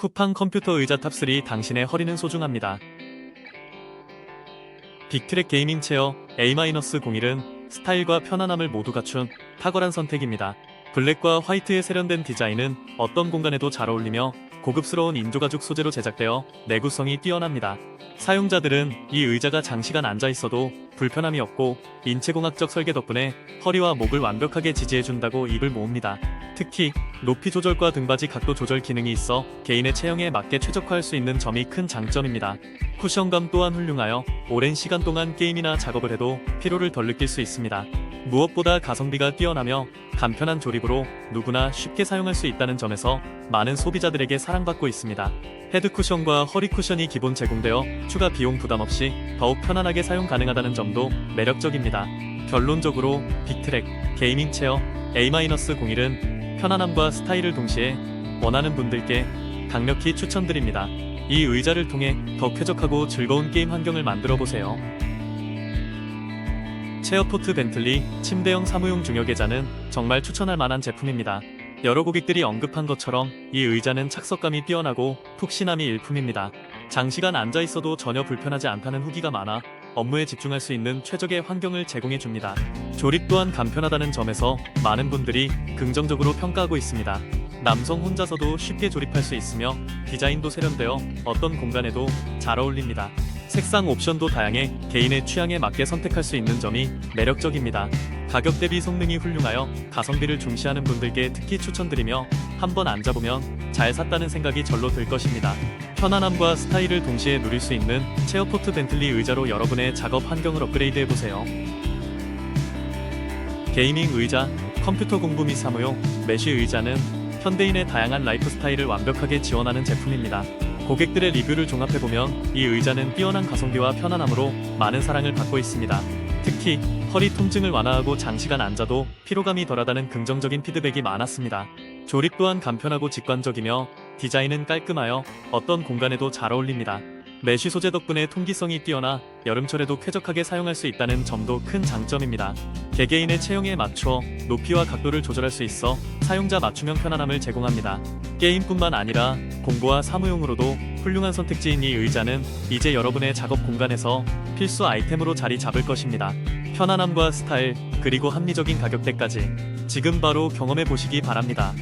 쿠팡 컴퓨터 의자 탑3 당신의 허리는 소중합니다. 빅트랙 게이밍 체어 A-01은 스타일과 편안함을 모두 갖춘 탁월한 선택입니다. 블랙과 화이트의 세련된 디자인은 어떤 공간에도 잘 어울리며 고급스러운 인조가죽 소재로 제작되어 내구성이 뛰어납니다. 사용자들은 이 의자가 장시간 앉아 있어도 불편함이 없고 인체공학적 설계 덕분에 허리와 목을 완벽하게 지지해준다고 입을 모읍니다. 특히 높이 조절과 등받이 각도 조절 기능이 있어 개인의 체형에 맞게 최적화할 수 있는 점이 큰 장점입니다. 쿠션감 또한 훌륭하여 오랜 시간 동안 게임이나 작업을 해도 피로를 덜 느낄 수 있습니다. 무엇보다 가성비가 뛰어나며 간편한 조립으로 누구나 쉽게 사용할 수 있다는 점에서 많은 소비자들에게 사랑받고 있습니다. 헤드 쿠션과 허리 쿠션이 기본 제공되어 추가 비용 부담 없이 더욱 편안하게 사용 가능하다는 점도 매력적입니다. 결론적으로 빅트랙 게이밍 체어 A-01은 편안함과 스타일을 동시에 원하는 분들께 강력히 추천드립니다. 이 의자를 통해 더 쾌적하고 즐거운 게임 환경을 만들어 보세요. 체어포트 벤틀리 침대형 사무용 중역의자는 정말 추천할 만한 제품입니다. 여러 고객들이 언급한 것처럼 이 의자는 착석감이 뛰어나고 푹신함이 일품입니다. 장시간 앉아 있어도 전혀 불편하지 않다는 후기가 많아 업무에 집중할 수 있는 최적의 환경을 제공해 줍니다. 조립 또한 간편하다는 점에서 많은 분들이 긍정적으로 평가하고 있습니다. 남성 혼자서도 쉽게 조립할 수 있으며 디자인도 세련되어 어떤 공간에도 잘 어울립니다. 색상 옵션도 다양해 개인의 취향에 맞게 선택할 수 있는 점이 매력적입니다. 가격 대비 성능이 훌륭하여 가성비를 중시하는 분들께 특히 추천드리며 한번 앉아보면 잘 샀다는 생각이 절로 들 것입니다. 편안함과 스타일을 동시에 누릴 수 있는 체어포트 벤틀리 의자로 여러분의 작업 환경을 업그레이드 해보세요. 게이밍 의자, 컴퓨터 공부 및 사무용, 메쉬 의자는 현대인의 다양한 라이프 스타일을 완벽하게 지원하는 제품입니다. 고객들의 리뷰를 종합해보면 이 의자는 뛰어난 가성비와 편안함으로 많은 사랑을 받고 있습니다. 특히 허리 통증을 완화하고 장시간 앉아도 피로감이 덜하다는 긍정적인 피드백이 많았습니다. 조립 또한 간편하고 직관적이며 디자인은 깔끔하여 어떤 공간에도 잘 어울립니다. 메쉬 소재 덕분에 통기성이 뛰어나 여름철에도 쾌적하게 사용할 수 있다는 점도 큰 장점입니다. 개개인의 체형에 맞춰 높이와 각도를 조절할 수 있어 사용자 맞춤형 편안함을 제공합니다. 게임뿐만 아니라 공부와 사무용으로도 훌륭한 선택지인 이 의자는 이제 여러분의 작업 공간에서 필수 아이템으로 자리 잡을 것입니다. 편안함과 스타일, 그리고 합리적인 가격대까지 지금 바로 경험해 보시기 바랍니다.